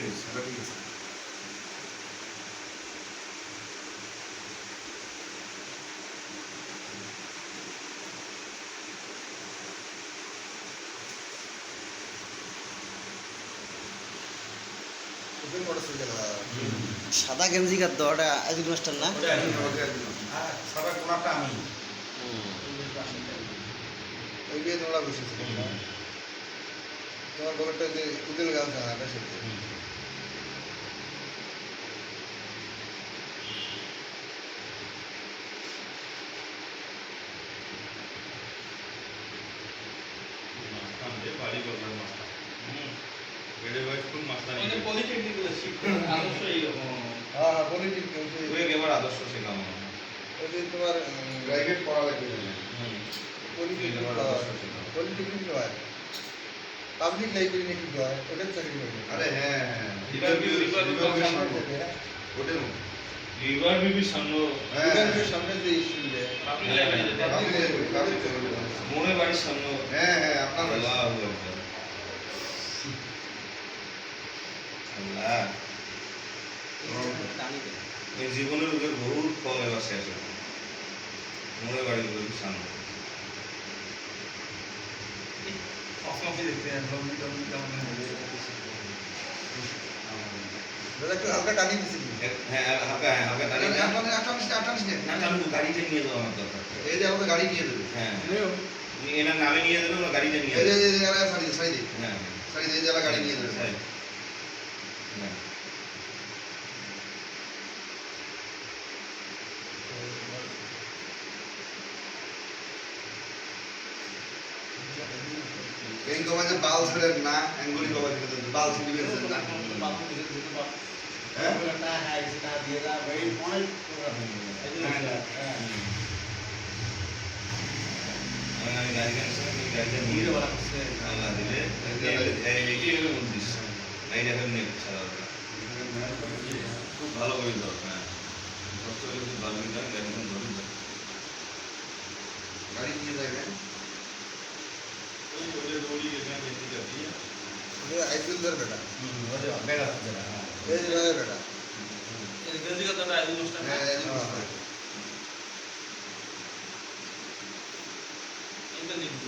ঠিক আছে মোটরসাইকেল হ্যাঁ। সাদা গেঞ্জি কার তো ওটা আজিজ মাস্টার না? হ্যাঁ সাদা কোনাটা আমি। ওই বিয়ে তোমরা তোমার বড়টা যে উদিন গাছ এটা সত্যি বাড়ি করলাম মাস্টার। বেড়ে বাইক কোন মাস্টার মানে পলিটেকনিকগুলো আদর্শ এইরকম। হ্যাঁ হ্যাঁ ওই এবার আদর্শ শেখাম ওই যে তোমার প্রাইভেট পড়া লাগবে হুম। পলিটিক এবার আদর্শ শেখাম পলিটেকনিক হয় পাবলিক লাইব্রেরি নাকি হয়? ওটার চাকরি করবে আরে হ্যাঁ হ্যাঁ রিভার ভিউ, রিভার ভিউ, সামনে। সামনে। হ্যাঁ। রিভার বিবি সামনে। হ্যাঁ। রিভার যে দেয় পাবলিক লাইব্রেরি, পাবলিক লাইব্রেরি। মনে বাড়ির সামনে। হ্যাঁ হ্যাঁ আপনার আল্লাহ আল্লাহ। এই জীবনের উপর বহুত ফল এবার শেষ মনে বাড়ি সামনে। অফিসে দেখতে দাদা একটু হালকা টানি দিছি হ্যাঁ হালকা হ্যাঁ হালকা দাঁড়িয়ে না না, আমি গাড়িতে নিয়ে যাব আমার দরকার এই যে আমাকে গাড়ি নিয়ে দেবে হ্যাঁ তুমি এনার নামে নিয়ে দেবে ওরা গাড়িতে নিয়ে দেবে এই যে সারি হ্যাঁ সারি দিয়ে গাড়ি নিয়ে দেবে হ্যাঁ। হ্যাঁ এই কমাজে বাল ছেড়েন না অ্যাঙ্গুলি করে দেবে বাল ছিড়ি বেঁধেছেন না হ্যাঁ আমি আমি গাড়ি কিনেছি আমি গাড়িতে নিয়ে যাব আল্লাহ দিলে এই এই এই বলছিস এই দেখেন নেই সারা খুব ভালো করে দাও হ্যাঁ কষ্ট হলে খুব ভালো করে দাও গাড়ি কোন ধরে দাও গাড়ি নিয়ে যাবে ওই ওদের দৌড়ি এখানে বেশি যাবি ওই আইসুলদের বেটা বেড়া এই যে রাজা বেটা এই গেঞ্জি কথাটা আইডি অনুষ্ঠান হ্যাঁ এই যে বুঝতে এটা নিতে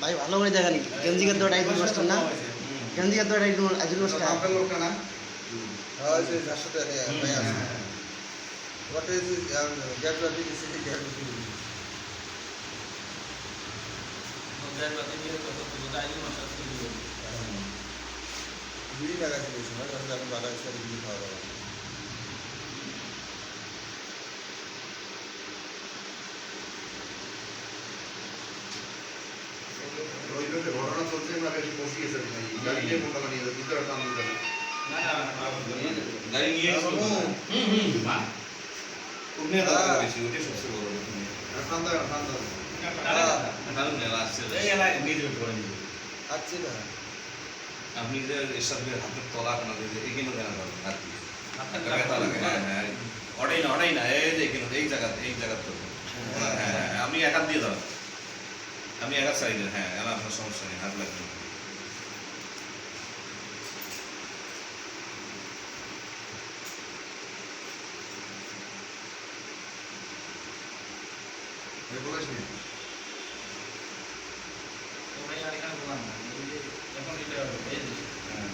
ভাই ভালো করে দেখানি গেঞ্জি ওটা আজিজ মাস্টার না গেঞ্জি তো ওটা আজিজ মাস্টার আপনার লোকটা না হ্যাঁ যে যার সাথে ভাই আছে এই যে গ্যাস রাখি দিছি গ্যাস রাখি দিছি মধ্যে রাতে নিয়ে কথা তো মাস্টার বিড়ি লাগাইছে এই সময় তাহলে আমি বাধা হিসাবে বিড়ি খাওয়া দাওয়া ঘটনা চলছে আমরা বেশি বসিয়েছে গাড়ি নিয়ে মোটা নিয়ে যাবে ভিতরে টান দিতে না না না গাড়ি নিয়ে হুম। হুম হুম মা উঠনে দরকার বেশি ওটাই সবচেয়ে বড় ঠান্ডা ঠান্ডা নিজে করে নিবে আচ্ছা না আপনি যে এসব হাতের তলা কেন এখানে দেন হাত দিয়ে আপনার ব্যথা লাগে ওটাই না ওটাই না এই যে এখানে এই জায়গাতে এই জায়গাতে হ্যাঁ হ্যাঁ। আমি এক হাত দিয়ে দাঁড়ান আমি এক হাত সাইডে হ্যাঁ এলা আপনার সমস্যা নেই হাত লাগবে। না। বলিস নি ওরাই আর এখানে এটা হ্যাঁ।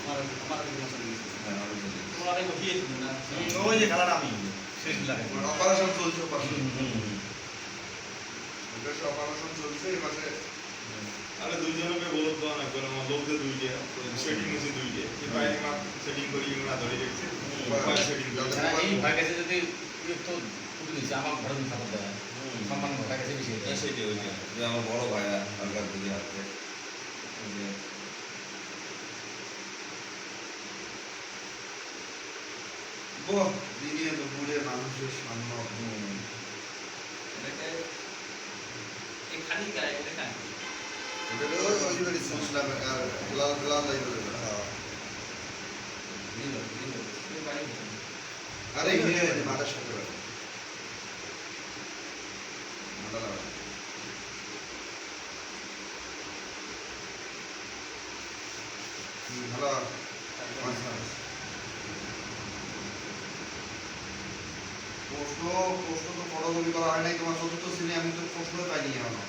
আমার আমার দিকে মাথা দিয়ে ওটাই বলি। তোমরা আগে বসিয়ে না। ওই যে খেলাটা আমি শেষ লাগে অপারেশন চলছে অপারেশন হুম, হুম, হুম। ওটা অপারেশন চলছে এই আরে দুইজনকে বলত তো না কোনো লোকদের দুইটে সেটিং আছে দুইটে। এই বাইরে মা সেটিং করি না ধরে রেখেছে। সেটিং হ্যাঁ, এই ভাই কাছে যদি আমার ঘরে সম্মান ভাই কাছে বেশি হ্যাঁ, সেটাই আমার বড় ভাইয়া আলকার দিদি ওই যে বাহ দিনে দুপুরে মানুষের হুম, এটাকে এই খালি গায়ে এটা খায়। ওটা ওই বাড়ি আর লাল লাল লাল হ্যাঁ এই বাড়ি আরে মাথার সাথে রাখো মাথা লাগা হুম, ভালো আচ্ছা প্রশ্ন প্রশ্ন তো ফটোকপি করা হয় নাই তোমার চতুর্থ শ্রেণি আমি তো প্রশ্ন পাইনি এখনও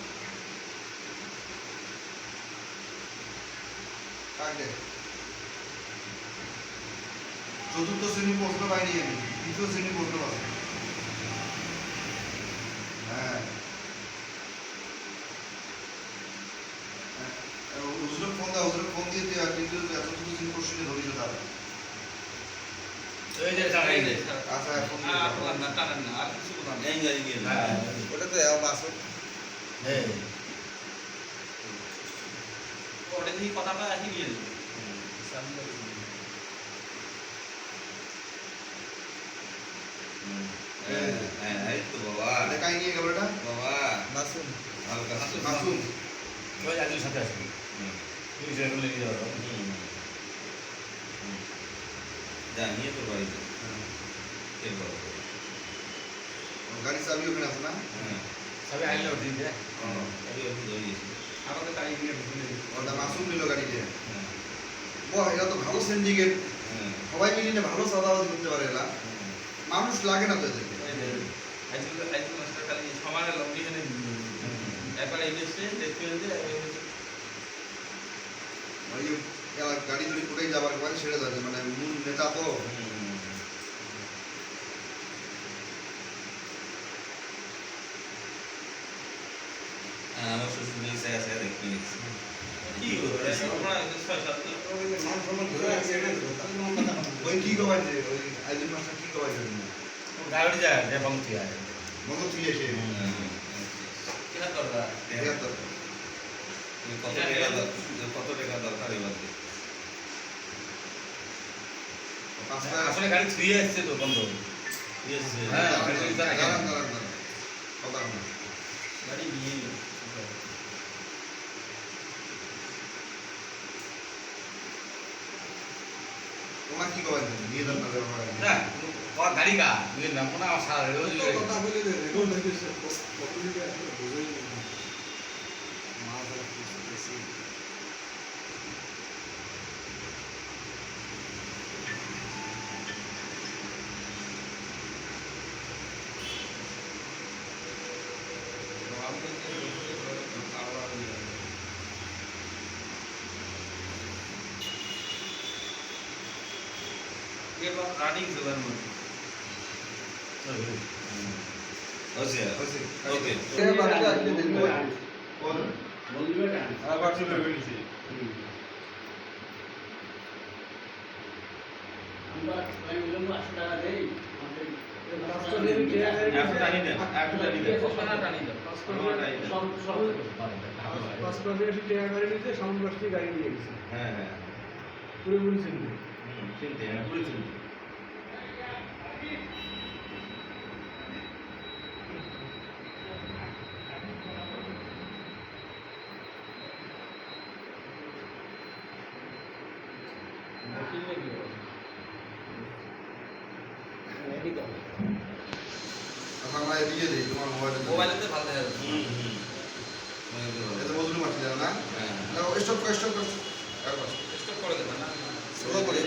চতুর্থ শ্রেণির প্রশ্ন পাইনি আমি তৃতীয় শ্রেণি প্রশ্ন হ্যাঁ হুজুরের ফোন দাও হুজুরের ফোন দিয়ে দিয়ে কিন্তু চতুর্থ শ্রেণির প্রশ্নে ধরিস তারা কথাটা আসি নিয়ে হ্যাঁ হ্যাঁ যা নিয়ে তোর বাড়িতে কে গাড়ি চাবি ওখানে আছে না? হ্যাঁ। সবাই আইলে উঠে দিয়ে ও, আমি ওকে ধরিয়েছি আমাকে তাই দিয়ে ঢুকে ওটা মাসুম নিল গাড়ি দিয়ে হ্যাঁ। বাহ এটা তো ভালো সিন্ডিকেট হ্যাঁ। সবাই মিলে না ভালো চাঁদাবাজি করতে পারে এরা। মানুষ লাগে না তো এদেরকে। আজকে আজকে মাস্টার খালি সমানে লম্বি একবার এই দেশে দেখতে হয়েছে ওই যে এরা গাড়ি ধরে কোথায় যাবার পরে ছেড়ে যাচ্ছে মানে মূল নেতা তো। হ্যাঁ, আমার শ্বশুর এসে আছে দেখতে কি করে ছয় সাত ওই কি ওই মাস্টার কি কবাইছে গাড়ি যায় যে বংশী আয় মনে এসে কিনা করবা কত টাকা দর- কত টাকা দরকার এবার আসলে গাড়ি থুয়ে আসছে তো বন্ধ। হ্যাঁ, গাড়ি নিয়ে তোমার কি কবাইছে নিয়ে না গাড়ি কা বুঝলি না সারা রোজ কথা বলে দে। কত না। কিছু বেশি। রানিং জোগার মধ্যে হয়েছে হয়েছে। ওকে এ বাড়িতে আসলে দেখব। বল। আবার চলে গেছে। একটু টানি দেন একটু টানি দেন ওখানে টানি দাও গাড়ি নিয়ে গেছে। হ্যাঁ হ্যাঁ। পুরোপুরি হুম, চিনতে হ্যাঁ পুরো চিনতে। মোবাইলেতে ভালো দেখা যাবে হুম হুম বুঝতে বদলু মারছি না, না? হ্যাঁ না, কর। একবার। স্টপ করে দেবে না Slow করে।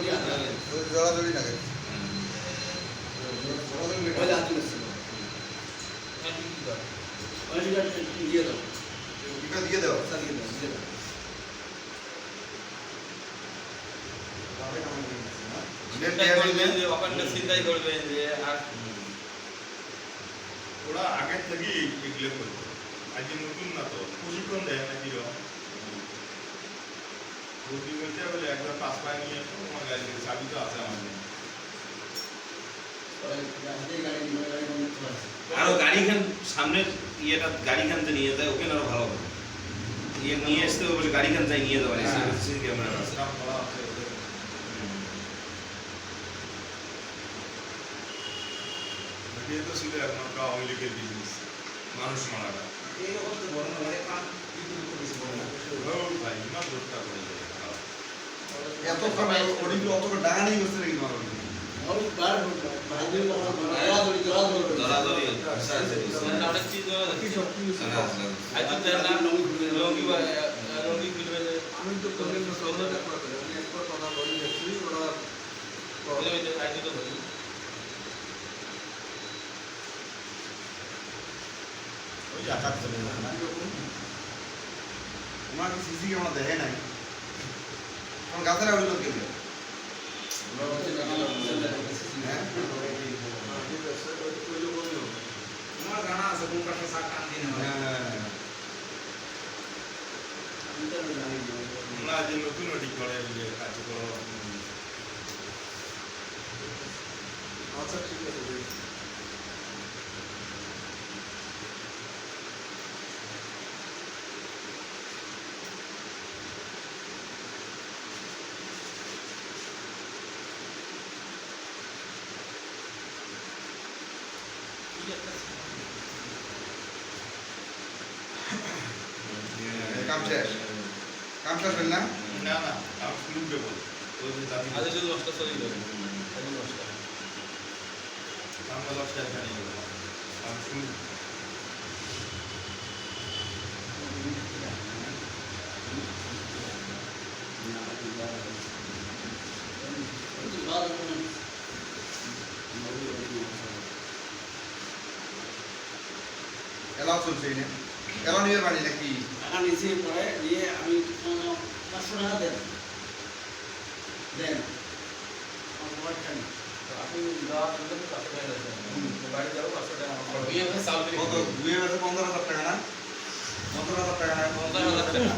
দিয়ে জড়াজড়ি। এটা দিয়ে দাও। দিয়ে করবে দিলে- যে ওখানটা চিন্তাই করবে যে আর ওরা আগের থেকেই এগুলো করতো আজকে নতুন না তো? প্রশিক্ষণ দেয় না বলে একবার পাস পায় নিয়ে তোমার গাড়ি চাবি তো আছে আমাদের আরও গাড়িখান সামনের ইয়েটা নিয়ে যায় ওখানে আরও ভালো হবে। ইয়ে নিয়ে আসতে হবে বলে গাড়িখান যাই নিয়ে যাওয়া হ্যাঁ। সিসি ক্যামেরা আছে। তো ছিল একমাত্র আওয়ামী লীগের বিজনেস মানুষ মারাটা এত খারাপ, ওদিকে অত করে ডাঙা নেই করছে নাকি তোমার ওদিকে? ধরাধরি হচ্ছে আছে অনেক চিজ কি সব কি হয়েছে? না আছে আজ তো না রঙি রঙি ফিল্মে আমি তো করলেন না সব ব্যাপার করে আমি একবার কথা বলে গেছি ওরা আজ আঘাত চলে গেছে না ওনাকে সিসি ক্যামেরা দেখে নাই। আমার গাছের আউলি লোক গেছে হ্যাঁ? ঠিক আছে তোমার কোন পাশে শাক টান দিন হ্যাঁ না যে নতুন ওটি করে কাজ করো। আচ্ছা ঠিক আছে কাম শেষ? কাম শেষ হল না? না না আমি শুরু দেবো। ওই যে আজ যদি নষ্ট চলে গেল। আজ নষ্ট আমরা দশটা এখানে গেলাম শুরু চলছে বাড়ি নাকি? টাকা নিচে পরে নিয়ে আমি পাঁচশো টাকা দেন। পনেরো হাজার টাকা না? পনেরো হাজার টাকা না? পঞ্চাশ হাজার টাকা।